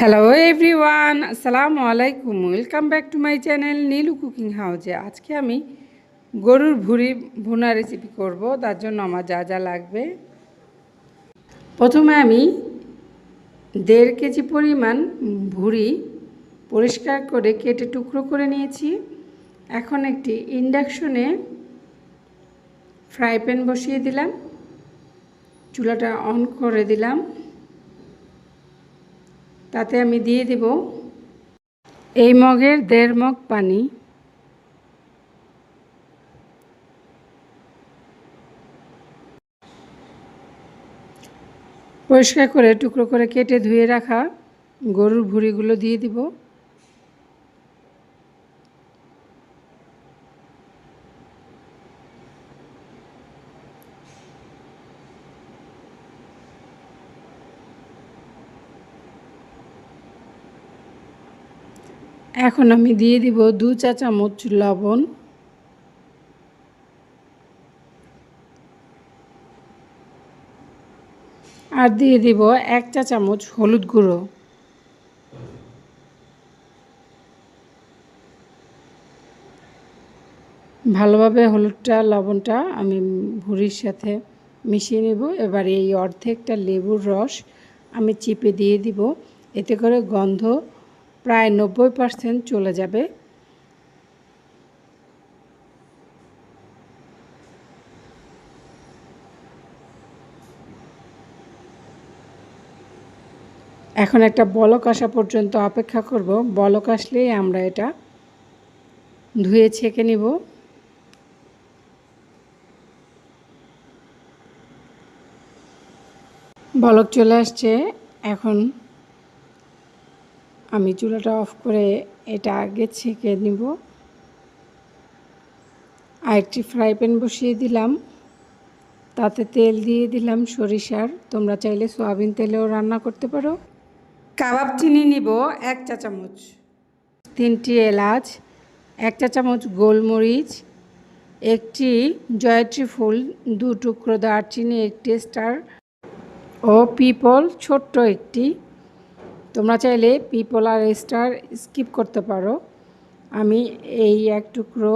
Hello everyone আসসালামু আলাইকুম welcome back to my channel Nilu cooking হাউজে আজকে আমি গরুর ভুড়ি, ভুনা রেসিপি করব। তার জন্য আমার যা যা লাগবে। প্রথমে আমি দেড় কেজি পরিমাণ ভুড়ি পরিষ্কার করে কেটে টুকরো করে নিয়েছি। এখন একটি ইন্ডাকশনে ফ্রাই প্যান বসিয়ে দিলাম। চুলাটা অন করে দিলাম। তাতে আমি দিয়ে দেব এই মগের দেড় মগ পানি। পরিষ্কার করে টুকরো করে কেটে ধুয়ে রাখা গরুর ভুঁড়িগুলো দিয়ে দিব। এখন আমি দিয়ে দিব দু চা চামচ লবণ। আর দিয়ে দিব এক চা চামচ হলুদ গুঁড়ো। ভালোভাবে হলুদটা, লবণটা আমি ভুড়ির সাথে মিশিয়ে নেব। এবার এই অর্ধেকটা লেবুর রস আমি চিপে দিয়ে দিব। এতে করে গন্ধ প্রায় নব্বই পার্সেন্ট চলে যাবে। এখন একটা বলক আসা পর্যন্ত অপেক্ষা করব। বলক আসলেই আমরা এটা ধুয়ে ছেঁকে নিব। বলক চলে আসছে। এখন আমি চুলাটা অফ করে এটা আগে ছেঁকে নিব। আর একটি ফ্রাই প্যান বসিয়ে দিলাম। তাতে তেল দিয়ে দিলাম সরিষার। তোমরা চাইলে সয়াবিন তেলেও রান্না করতে পারো। কাবাব চিনি নিব এক চা চামচ। তিনটি এলাচ, এক চা চামচ গোলমরিচ, একটি জয়ত্রী ফুল, দু টুকরো দারচিনি, একটি স্টার ও পিপল, ছোট্ট একটি তোমরা চাইলে পিপল আর স্টার স্কিপ করতে পারো। আমি এই এক টুকরো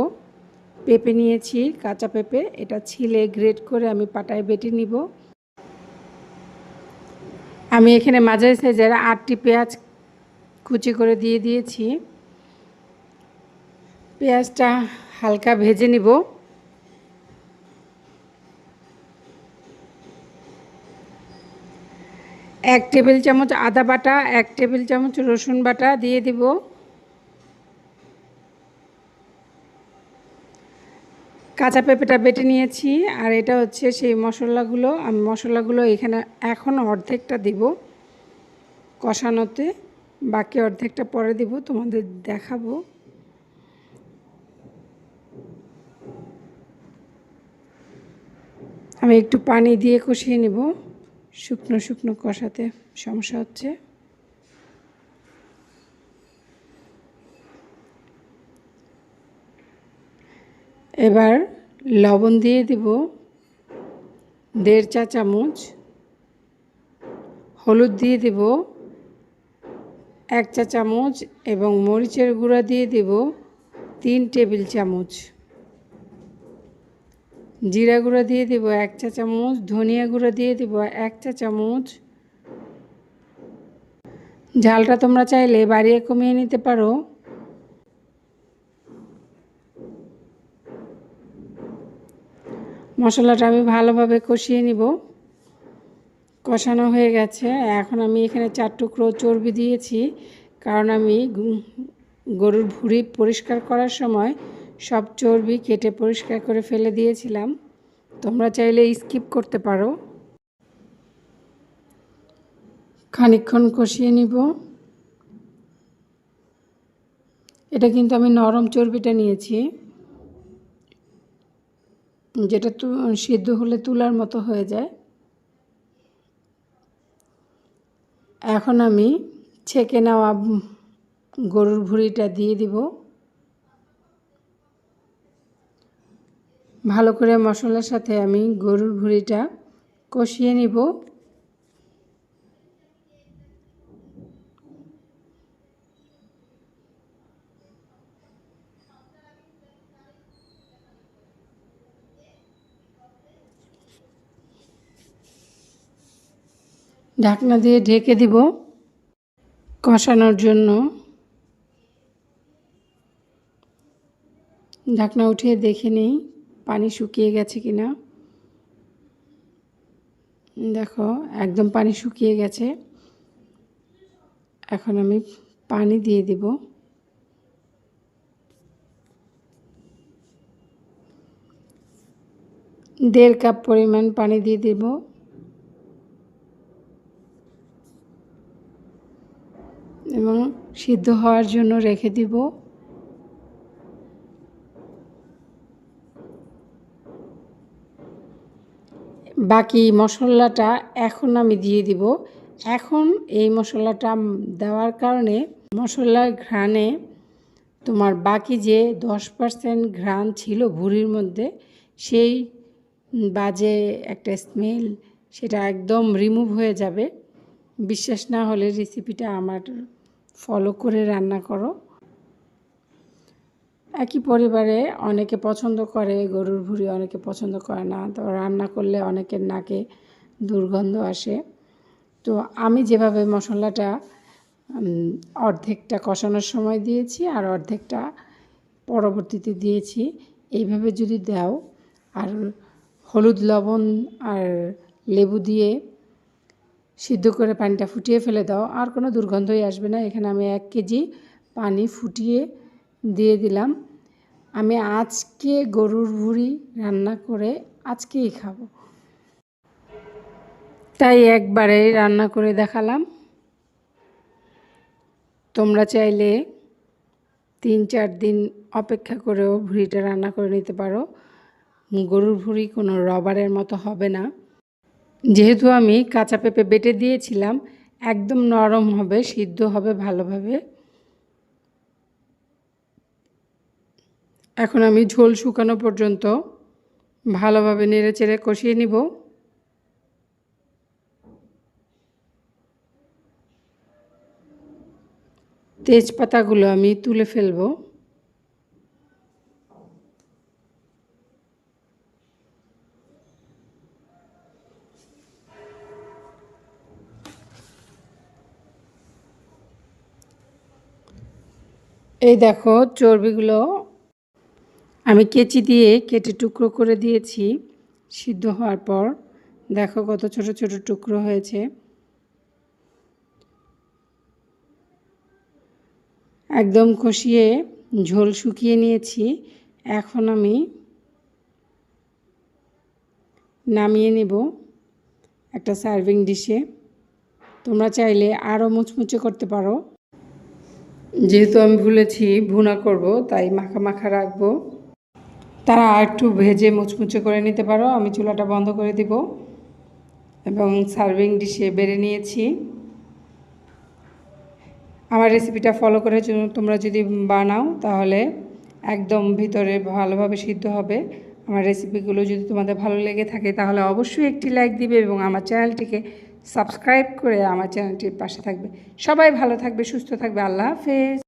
পেঁপে নিয়েছি, কাঁচা পেঁপে। এটা ছিলে গ্রেট করে আমি পাটায় বেটে নিব। আমি এখানে মাঝারি সাইজের আটটি পেঁয়াজ কুচি করে দিয়ে দিয়েছি। পেঁয়াজটা হালকা ভেজে নিব। এক টেবিল চামচ আদা বাটা, এক টেবিল চামচ রসুন বাটা দিয়ে দিব। কাঁচা পেঁপেটা বেটে নিয়েছি, আর এটা হচ্ছে সেই মশলাগুলো। আমি মশলাগুলো এখানে এখন অর্ধেকটা দিব কষানোতে, বাকি অর্ধেকটা পরে দিব, তোমাদের দেখাবো। আমি একটু পানি দিয়ে কষিয়ে নিব। শুকনো শুকনো কষাতে সমস্যা হচ্ছে। এবার লবণ দিয়ে দিব দেড় চা চামচ, হলুদ দিয়ে দেব এক চা চামচ এবং মরিচের গুঁড়া দিয়ে দেব তিন টেবিল চামচ। জিরা গুঁড়া দিয়ে দেব এক চা চামচ, ধনিয়া গুঁড়া দিয়ে দেব এক চা চামচ। ঝালটা তোমরা চাইলে বাড়িয়ে কমিয়ে নিতে পারো। মশলাটা আমি ভালোভাবে কষিয়ে নিব। কষানো হয়ে গেছে। এখন আমি এখানে চার টুকরো চর্বি দিয়েছি। কারণ আমি গরুর ভুঁড়ি পরিষ্কার করার সময় সব চর্বি কেটে পরিষ্কার করে ফেলে দিয়েছিলাম। তোমরা চাইলে স্কিপ করতে পারো। খানিক্ষণ কষিয়ে নিব। এটা কিন্তু আমি নরম চর্বিটা নিয়েছি। যেটা তু, সিদ্ধ হলে তুলার মতো হয়ে যায়। এখন আমি ছেঁকে নেওয়া গরুর ভুঁড়িটা দিয়ে দিব। ভালো করে মশলার সাথে আমি গরুর ভুড়িটা কষিয়ে নিব। ঢাকনা দিয়ে ঢেকে দিব কষানোর জন্য। ঢাকনা উঠিয়ে দেখে নিই। পানি শুকিয়ে গেছে কিনা? দেখো, একদম পানি শুকিয়ে গেছে। এখন আমি পানি দিয়ে দিব। দেড় কাপ পরিমাণ পানি দিয়ে দিব। এবং সিদ্ধ হওয়ার জন্য রেখে দিব। বাকি মশলাটা এখন আমি দিয়ে দিব। এখন এই মশলাটা দেওয়ার কারণে মশলার ঘ্রাণে তোমার বাকি যে দশ পার্সেন্ট ঘ্রাণ ছিল ভুড়ির মধ্যে, সেই বাজে একটা স্মেল সেটা একদম রিমুভ হয়ে যাবে। বিশ্বাস না হলে রেসিপিটা আমার ফলো করে রান্না করো। একই পরিবারে অনেকে পছন্দ করে, গরুর ভুড়ি অনেকে পছন্দ করে না, তো রান্না করলে অনেকের নাকে দুর্গন্ধ আসে। তো আমি যেভাবে মশলাটা অর্ধেকটা কষানোর সময় দিয়েছি আর অর্ধেকটা পরবর্তীতে দিয়েছি, এইভাবে যদি দাও আর হলুদ লবণ আর লেবু দিয়ে সিদ্ধ করে পানিটা ফুটিয়ে ফেলে দাও, আর কোনো দুর্গন্ধই আসবে না। এখানে আমি এক কেজি পানি ফুটিয়ে দিয়ে দিলাম। আমি আজকে গরুর ভুড়ি রান্না করে আজকেই খাব। তাই একবারে রান্না করে দেখালাম। তোমরা চাইলে তিন চার দিন অপেক্ষা করেও ভুড়িটা রান্না করে নিতে পারো। গরুর ভুড়ি কোনো রবারের মতো হবে না। যেহেতু আমি কাঁচা পেঁপে বেটে দিয়েছিলাম, একদম নরম হবে, সিদ্ধ হবে ভালোভাবে। এখন আমি ঝোল শুকানো পর্যন্ত ভালোভাবে নেড়ে চেড়ে কষিয়ে নিব। তেজপাতাগুলো আমি তুলে ফেলব। এই দেখো চর্বিগুলো আমি কেচি দিয়ে কেটে টুকরো করে দিয়েছি। সিদ্ধ হওয়ার পর দেখো কত ছোট ছোট টুকরো হয়েছে। একদম কষিয়ে ঝোল শুকিয়ে নিয়েছি। এখন আমি নামিয়ে নেব একটা সার্ভিং ডিশে। তোমরা চাইলে আরও মুচমুচে করতে পারো। যেহেতু আমি ভুলেছি, ভুনা করব, তাই মাখা মাখা রাখব। তারা একটু ভেজে মুচমুচে করে নিতে পারো। আমি চুলাটা বন্ধ করে দিব এবং সার্ভিং ডিশে বেড়ে নিয়েছি। আমার রেসিপিটা ফলো করে তোমরা যদি বানাও তাহলে একদম ভিতরে ভালোভাবে সিদ্ধ হবে। আমার রেসিপিগুলো যদি তোমাদের ভালো লেগে থাকে তাহলে অবশ্যই একটি লাইক দিবে এবং আমার চ্যানেলটিকে সাবস্ক্রাইব করে আমার চ্যানেলটির পাশে থাকবে। সবাই ভালো থাকবে, সুস্থ থাকবে। আল্লাহ হাফেজ।